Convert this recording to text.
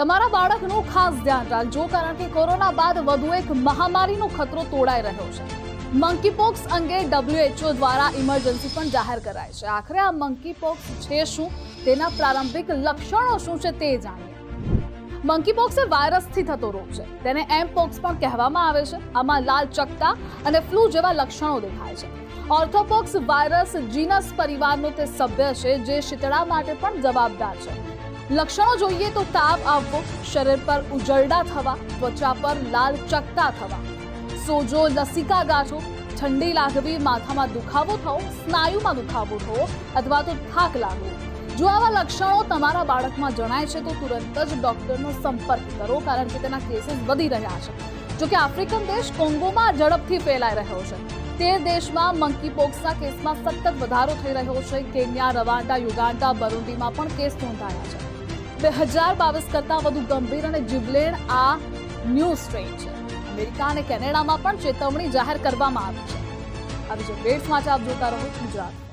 તમારા બાળકનું ખાસ ધ્યાન રાખજો, કારણ કે કોરોના બાદ વધુ એક મહામારીનો ખતરો તોડાઈ રહ્યો છે. મંકીપોક્સ અંગે ડબ્લ્યુએચઓ દ્વારા ઇમરજન્સી પણ જાહેર કરાય છે. આખરે આ મંકીપોક્સ છે શું? તેના પ્રારંભિક લક્ષણો શું છે તે જાણીએ. મંકીપોક્સ એ વાયરસથી થતો રોગ છે. તેને એમપોક્સ પણ કહેવામાં આવે છે. આમાં લાલ ચકતા અને ફ્લૂ જેવા લક્ષણો દેખાય છે. ઓર્થોપોક્સ વાયરસ જીનસ પરિવારનો તે સભ્ય છે, જે શીતળા માટે પણ જવાબદાર છે. લક્ષણો જોઈએ તો તાવ આવવો, શરીર પર ઉજરડા થવા, ત્વચા પર લાલ ચકતા થવા. સોજો, લસિકા ગાંઠો ઠંડી લાગવી, માથામાં દુખાવો થવો, સ્નાયુમાં દુખાવો થવો અથવા તો થાક લાગવો. જો આવા લક્ષણો તમારા બાળકમાં જણાય છે તો તુરંત જ ડોક્ટરનો સંપર્ક કરો કારણ કે તેના કેસીસ વધી રહ્યા છે. જોકે આફ્રિકન દેશ કોંગોમાં ઝડપથી ફેલાઈ રહ્યો છે. તે દેશમાં મંકીપોક્સના કેસમાં સતત વધારો થઈ રહ્યો છે. કેન્યા રવાન્ડા યુગાન્ડા, બરુંડીમાં પણ કેસ નોંધાયા છે. બે હજાર બાવીસ કરતાં વધુ ગંભીર અને જીવલેણ આ ન્યૂ સ્ટ્રેન છે. અમેરિકા અને કેનેડામાં પણ ચેતવણી જાહેર કરવામાં આવી છે. આવી જે અપડેટ્સ માટે આપ જોતા રહો ગુજરાત.